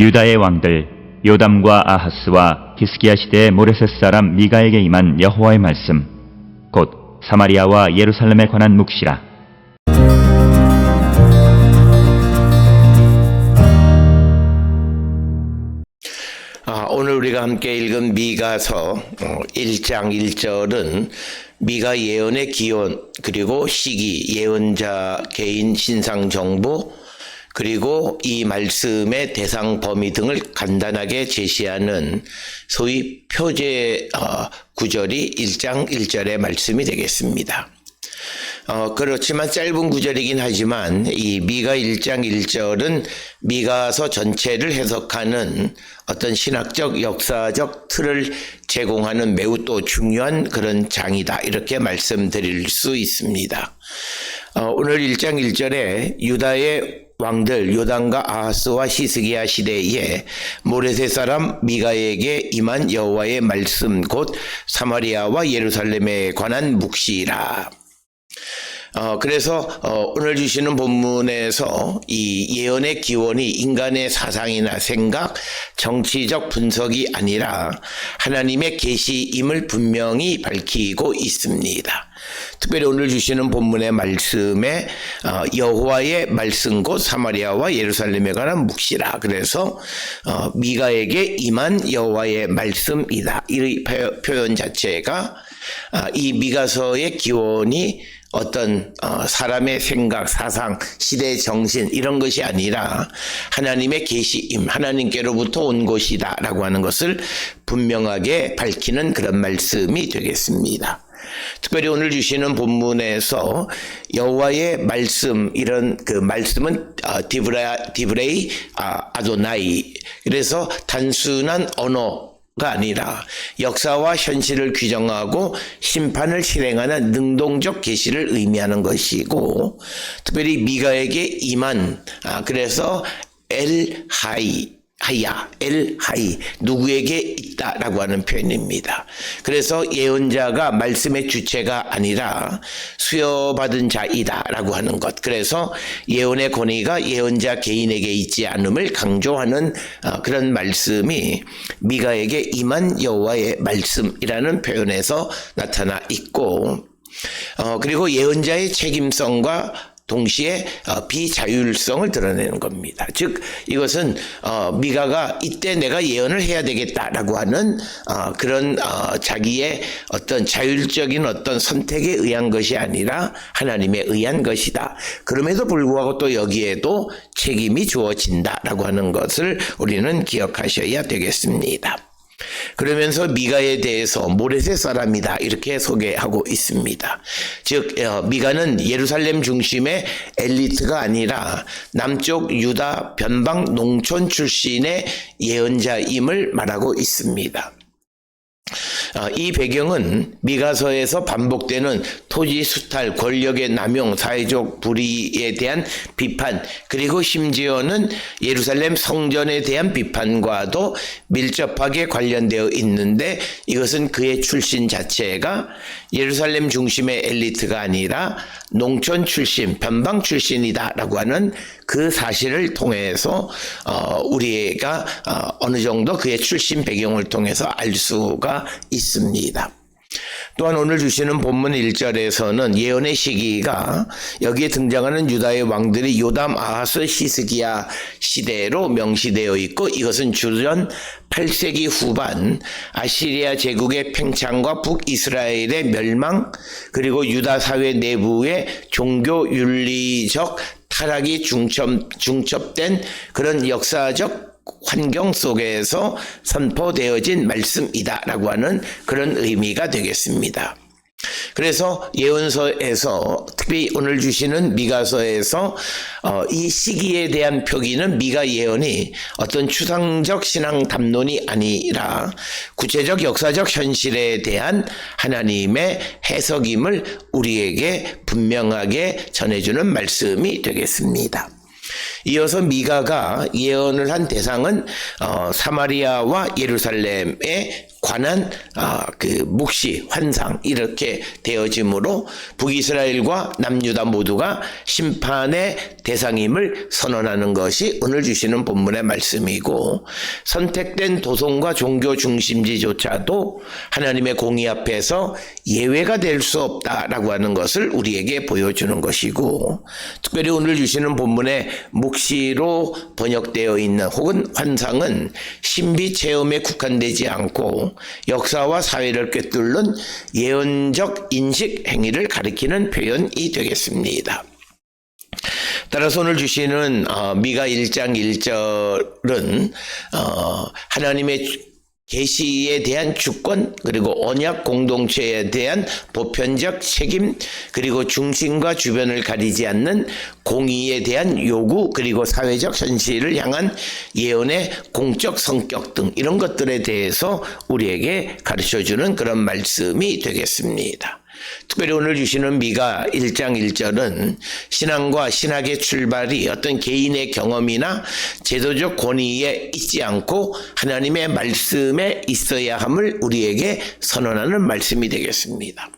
유다의 왕들 요담과 아하스와 히스기야 시대의 모레셋 사람 미가에게 임한 여호와의 말씀. 곧 사마리아와 예루살렘에 관한 묵시라. 아, 오늘 우리가 함께 읽은 미가서 어, 1장 1절은 미가 예언의 기원 그리고 시기 예언자 개인 신상 정보 그리고 이 말씀의 대상 범위 등을 간단하게 제시하는 소위 표제 어, 구절이 1장 1절의 말씀이 되겠습니다. 어, 그렇지만 짧은 구절이긴 하지만 이 미가 1장 1절은 미가서 전체를 해석하는 어떤 신학적 역사적 틀을 제공하는 매우 또 중요한 그런 장이다. 이렇게 말씀드릴 수 있습니다. 어, 오늘 1장 1절에 유다의 왕들 요단과 아하스와 히스기야 시대에 모레세 사람 미가에게 임한 여호와의 말씀 곧 사마리아와 예루살렘에 관한 묵시라. 어, 그래서 어, 오늘 주시는 본문에서 이 예언의 기원이 인간의 사상이나 생각, 정치적 분석이 아니라 하나님의 계시임을 분명히 밝히고 있습니다. 특별히 오늘 주시는 본문의 말씀에 어, 여호와의 말씀 곧 사마리아와 예루살렘에 관한 묵시라. 그래서 어, 미가에게 임한 여호와의 말씀이다. 이 표- 표현 자체가 아, 이 미가서의 기원이 어떤 어, 사람의 생각, 사상, 시대 정신 이런 것이 아니라 하나님의 계시임, 하나님께로부터 온 것이다라고 하는 것을 분명하게 밝히는 그런 말씀이 되겠습니다. 특별히 오늘 주시는 본문에서 여호와의 말씀 이런 그 말씀은 어, 디브라 디브레이 아, 아도나이. 그래서 단순한 언어 가 아니라 역사와 현실을 규정하고 심판을 실행하는 능동적 계시를 의미하는 것이고 특별히 미가에게 임한 아 그래서 엘 하이 하야 엘 하이 누구에게 있다라고 하는 표현입니다. 그래서 예언자가 말씀의 주체가 아니라 수여받은 자이다라고 하는 것. 그래서 예언의 권위가 예언자 개인에게 있지 않음을 강조하는 어, 그런 말씀이 미가에게 임한 여호와의 말씀이라는 표현에서 나타나 있고 어, 그리고 예언자의 책임성과 동시에 어, 비자율성을 드러내는 겁니다. 즉 이것은 어, 미가가 이때 내가 예언을 해야 되겠다라고 하는 어, 그런 어, 자기의 어떤 자율적인 어떤 선택에 의한 것이 아니라 하나님에 의한 것이다. 그럼에도 불구하고 또 여기에도 책임이 주어진다라고 하는 것을 우리는 기억하셔야 되겠습니다. 그러면서 미가에 대해서 모레셋 사람이다 이렇게 소개하고 있습니다. 즉 어, 미가는 예루살렘 중심의 엘리트가 아니라 남쪽 유다 변방 농촌 출신의 예언자임을 말하고 있습니다. 어, 이 배경은 미가서에서 반복되는 토지 수탈, 권력의 남용, 사회적 불의에 대한 비판, 그리고 심지어는 예루살렘 성전에 대한 비판과도 밀접하게 관련되어 있는데 이것은 그의 출신 자체가 예루살렘 중심의 엘리트가 아니라 농촌 출신, 변방 출신이다라고 하는 그 사실을 통해서 어, 우리가 어, 어느 정도 그의 출신 배경을 통해서 알 수가 있습니다. 또한 오늘 주시는 본문 1절에서는 예언의 시기가 여기에 등장하는 유다의 왕들이 요담, 아하스, 히스기야 시대로 명시되어 있고 이것은 주전 8세기 후반 아시리아 제국의 팽창과 북이스라엘의 멸망 그리고 유다 사회 내부의 종교 윤리적 타락이 중첩, 중첩된 그런 역사적 환경 속에서 선포되어진 말씀이다라고 하는 그런 의미가 되겠습니다. 그래서 예언서에서 특히 오늘 주시는 미가서에서 어, 이 시기에 대한 표기는 미가 예언이 어떤 추상적 신앙 담론이 아니라 구체적 역사적 현실에 대한 하나님의 해석임을 우리에게 분명하게 전해주는 말씀이 되겠습니다. 이어서 미가가 예언을 한 대상은 어, 사마리아와 예루살렘에 관한 아, 그 묵시 환상 이렇게 되어지므로 북이스라엘과 남유다 모두가 심판의 대상임을 선언하는 것이 오늘 주시는 본문의 말씀이고 선택된 도성과 종교 중심지조차도 하나님의 공의 앞에서 예외가 될 수 없다라고 하는 것을 우리에게 보여주는 것이고 특별히 오늘 주시는 본문의 묵시로 번역되어 있는 혹은 환상은 신비 체험에 국한되지 않고 역사와 사회를 꿰뚫는 예언적 인식 행위를 가리키는 표현이 되겠습니다. 따라서 오늘 주시는 어, 미가 1장 1절은 어, 하나님의 계시에 대한 주권 그리고 언약 공동체에 대한 보편적 책임 그리고 중심과 주변을 가리지 않는 공의에 대한 요구 그리고 사회적 현실을 향한 예언의 공적 성격 등 이런 것들에 대해서 우리에게 가르쳐 주는 그런 말씀이 되겠습니다. 특별히 오늘 주시는 미가 1장 1절은 신앙과 신학의 출발이 어떤 개인의 경험이나 제도적 권위에 있지 않고 하나님의 말씀에 있어야 함을 우리에게 선언하는 말씀이 되겠습니다.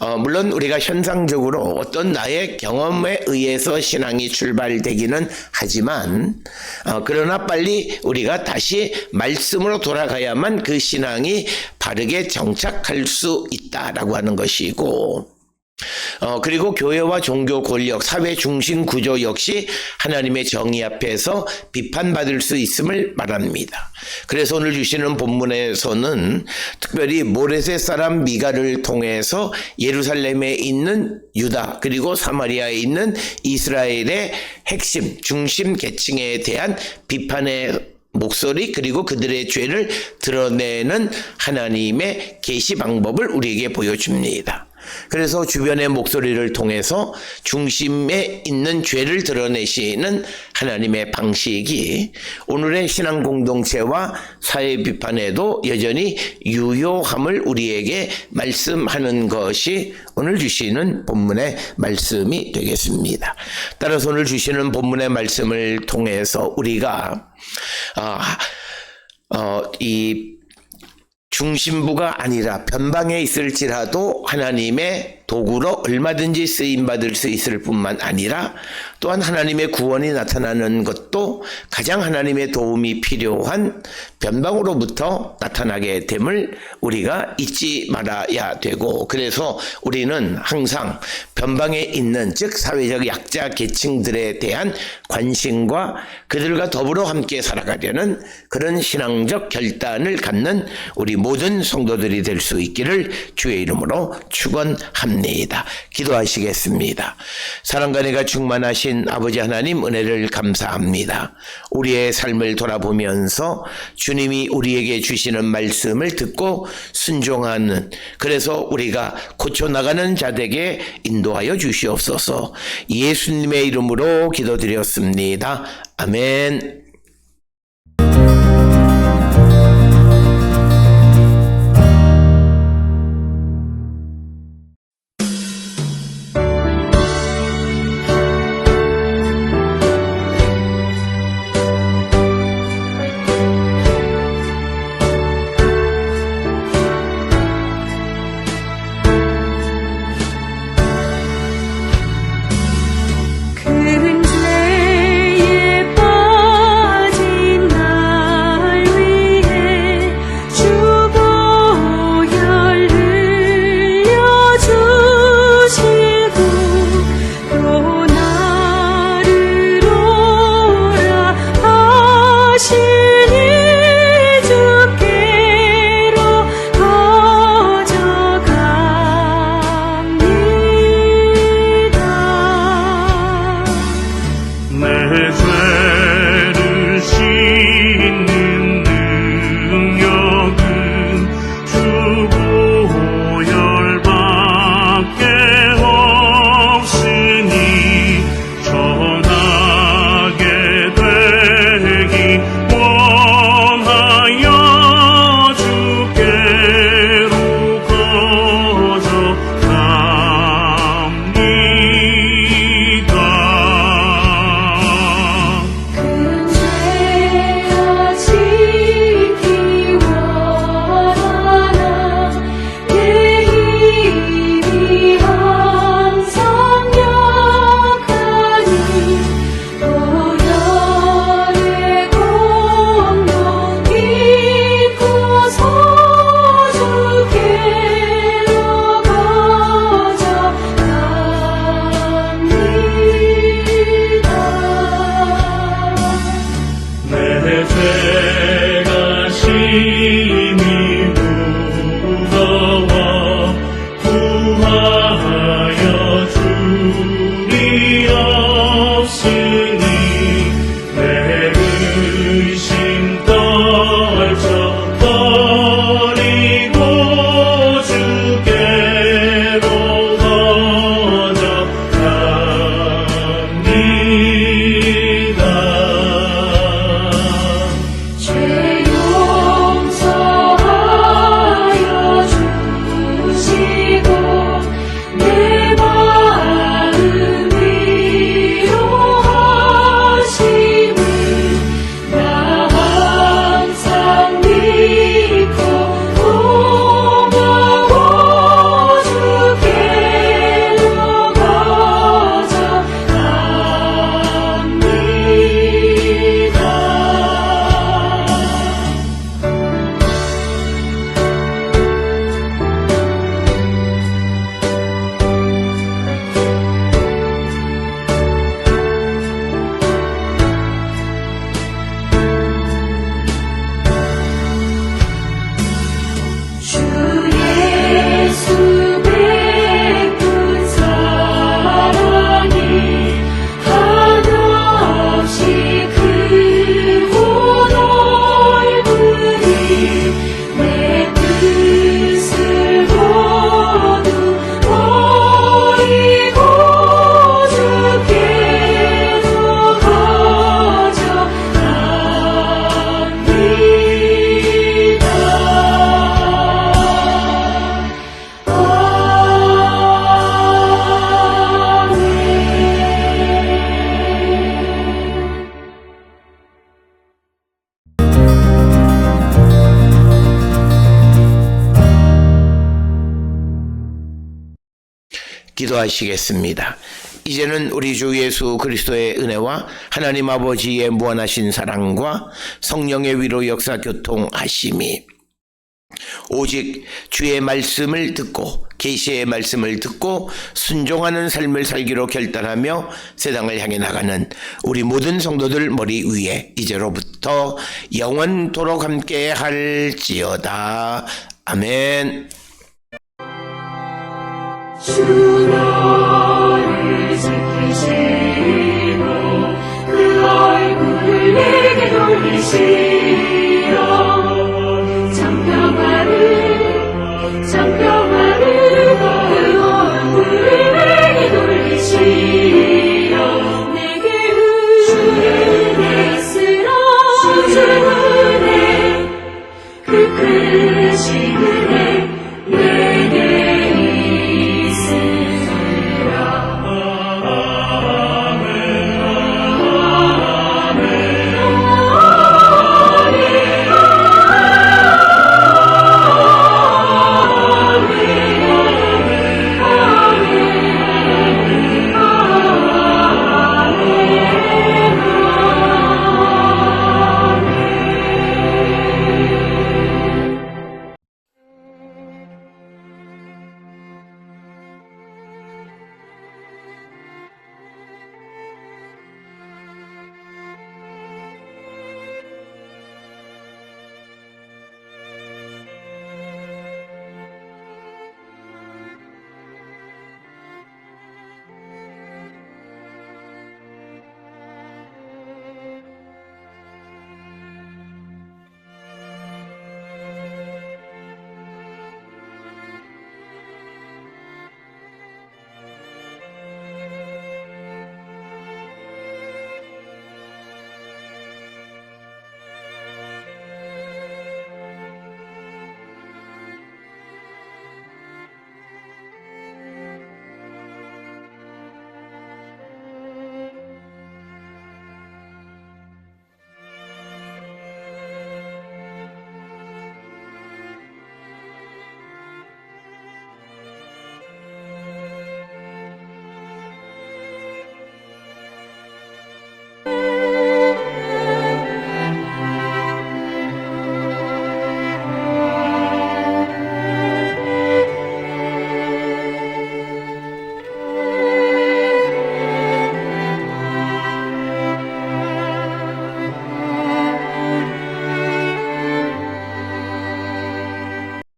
어, 물론 우리가 현상적으로 어떤 나의 경험에 의해서 신앙이 출발되기는 하지만, 어, 그러나 빨리 우리가 다시 말씀으로 돌아가야만 그 신앙이 바르게 정착할 수 있다라고 하는 것이고, 어, 그리고 교회와 종교 권력, 사회 중심 구조 역시 하나님의 정의 앞에서 비판받을 수 있음을 말합니다. 그래서 오늘 주시는 본문에서는 특별히 모레셋 사람 미가를 통해서 예루살렘에 있는 유다 그리고 사마리아에 있는 이스라엘의 핵심 중심 계층에 대한 비판의 목소리 그리고 그들의 죄를 드러내는 하나님의 계시 방법을 우리에게 보여줍니다. 그래서 주변의 목소리를 통해서 중심에 있는 죄를 드러내시는 하나님의 방식이 오늘의 신앙 공동체와 사회 비판에도 여전히 유효함을 우리에게 말씀하는 것이 오늘 주시는 본문의 말씀이 되겠습니다. 따라서 오늘 주시는 본문의 말씀을 통해서 우리가 아, 어, 이 중심부가 아니라 변방에 있을지라도 하나님의 도구로 얼마든지 쓰임 받을 수 있을 뿐만 아니라 또한 하나님의 구원이 나타나는 것도 가장 하나님의 도움이 필요한 변방으로부터 나타나게 됨을 우리가 잊지 말아야 되고 그래서 우리는 항상 변방에 있는 즉 사회적 약자 계층들에 대한 관심과 그들과 더불어 함께 살아가려는 그런 신앙적 결단을 갖는 우리 모든 성도들이 될 수 있기를 주의 이름으로 축원합니다. 기도하시겠습니다. 사랑과 내가 충만하신 아버지 하나님 은혜를 감사합니다. 우리의 삶을 돌아보면서 주님이 우리에게 주시는 말씀을 듣고 순종하는 그래서 우리가 고쳐 나가는 자들에게 인도하여 주시옵소서. 예수님의 이름으로 기도드렸습니다. 아멘. 기도하시겠습니다. 이제는 우리 주 예수 그리스도의 은혜와 하나님 아버지의 무한하신 사랑과 성령의 위로 역사 교통하심이 오직 주의 말씀을 듣고 계시의 말씀을 듣고 순종하는 삶을 살기로 결단하며 세상을 향해 나가는 우리 모든 성도들 머리 위에 이제로부터 영원토록 함께 할지어다. 아멘. 지키시고 그 얼굴을 내게 돌리시고